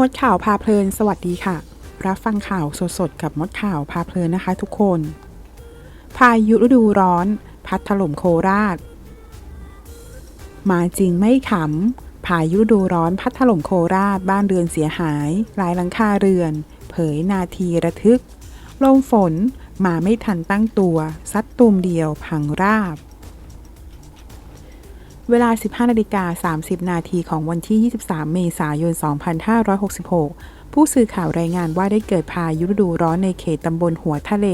มดข่าวพาเพลิน สวัสดีค่ะ รับฟังข่าวสดๆ กับมดข่าวพาเพลินนะคะทุกคน พายุฤดูร้อน พัดถล่มโคราช มาจริงไม่ขำ พายุฤดูร้อนพัดถล่มโคราช บ้านเรือนเสียหาย หลายหลังคาเรือน เผยนาทีระทึก ลมฝนมาไม่ทันตั้งตัว ซัดตูมเดียวพังราบ เวลา 15นาฬิกา30 นาทีของวันที่ 23 เมษายน 2566 ผู้สื่อข่าวรายงานว่าได้เกิดพายุฤดูร้อนในเขตตำบลหัวทะเล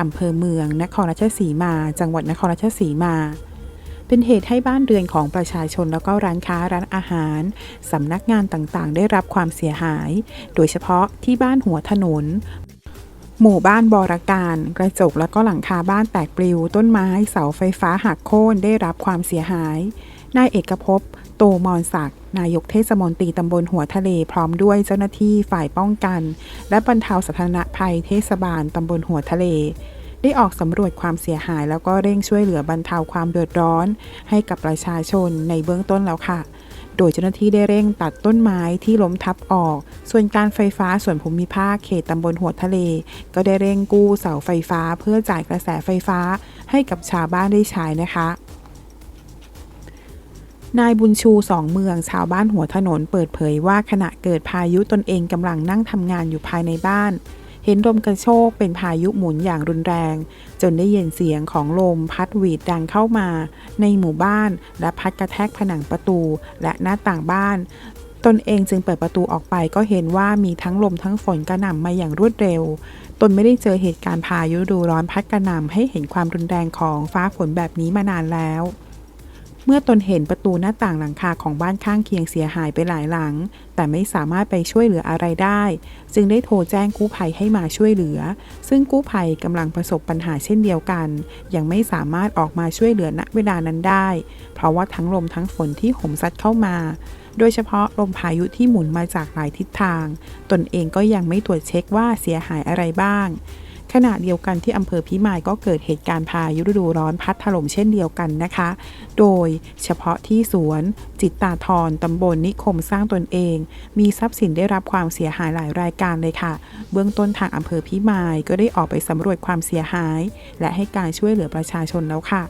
อำเภอเมือง นครราชสีมา จังหวัดนครราชสีมา เป็นเหตุให้บ้านเรือนของประชาชนแล้วก็ร้านค้าร้านอาหาร สำนักงานต่างๆ ได้รับความเสียหาย โดยเฉพาะที่บ้านหัวถนน หมู่บ้านบรการ กระจกแล้วก็หลังคาบ้านแตกปลิว ต้นไม้ เสาไฟฟ้าหักโค่นได้รับความเสียหาย นายเอกภพโตมอนศักดิ์นายกเทศมนตรีตำบลหัวทะเลพร้อมด้วยเจ้าหน้าที่ฝ่ายป้องกัน และบรรเทาสาธารณภัยเทศบาลตำบลหัวทะเล ได้ออกสำรวจความเสียหายแล้วก็เร่งช่วยเหลือบรรเทาความเดือดร้อน ให้กับประชาชนในเบื้องต้นแล้วค่ะ โดยเจ้าหน้าที่ได้เร่งตัดต้นไม้ที่ล้มทับออก ส่วนการไฟฟ้าส่วนภูมิภาคเขตตำบลหัวทะเล ก็ได้เร่งกู้เสาไฟฟ้าเพื่อจ่ายกระแสไฟฟ้าให้กับชาวบ้านได้ใช้นะคะนายบุญชูสองเมืองชาวบ้านหัวถนนเปิดเผยว่าขณะเกิดพายุตนเองกำลังนั่งทำงานอยู่ภายในบ้าน เห็นลมกระโชกเป็นพายุหมุนอย่างรุนแรง จนได้ยินเสียงของลมพัดหวีดดังเข้ามา ในหมู่บ้านและพัดกระแทกผนังประตูและหน้าต่างบ้าน ตนเองจึงเปิดประตูออกไปก็เห็นว่ามีทั้งลมทั้งฝนกระหน่ำมาอย่างรวดเร็ว ตนไม่ได้เจอเหตุการณ์พายุดูร้อนพัดกระหน่ำให้เห็นความรุนแรงของฟ้าฝนแบบนี้มานานแล้ว เมื่อตนเห็นประตูหน้าต่างหลังคาของบ้านข้างเคียงเสียหายไปหลายหลัง แต่ไม่สามารถไปช่วยเหลืออะไรได้ จึงได้โทรแจ้งกู้ภัยให้มาช่วยเหลือ ซึ่งกู้ภัยกำลังประสบปัญหาเช่นเดียวกัน ยังไม่สามารถออกมาช่วยเหลือณเวลานั้นได้ เพราะว่าทั้งลมทั้งฝนที่โหมซัดเข้ามา โดยเฉพาะลมพายุที่หมุนมาจากหลายทิศทาง ตนเองก็ยังไม่ตรวจเช็คว่าเสียหายอะไรบ้าง ขณะเดียวกันที่อำเภอพิมายก็เกิดเหตุการณ์พายุฤดูร้อนพัดถล่มเช่นเดียวกันนะคะ โดยเฉพาะที่สวนจิตตาทรตำบลนิคมสร้างตนเอง มีทรัพย์สินได้รับความเสียหายหลายรายการเลยค่ะ เบื้องต้นทางอำเภอพิมายก็ได้ออกไปสำรวจความเสียหาย และให้การช่วยเหลือประชาชนแล้วค่ะ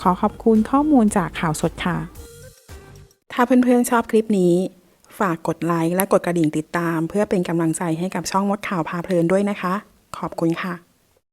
ขอขอบคุณข้อมูลจากข่าวสดค่ะ ถ้าเพื่อนๆชอบคลิปนี้ฝากกดไลค์และกดกระดิ่งติดตาม เพื่อเป็นกำลังใจให้กับช่องมดข่าวพาเพลินด้วยนะคะ ขอบคุณค่ะ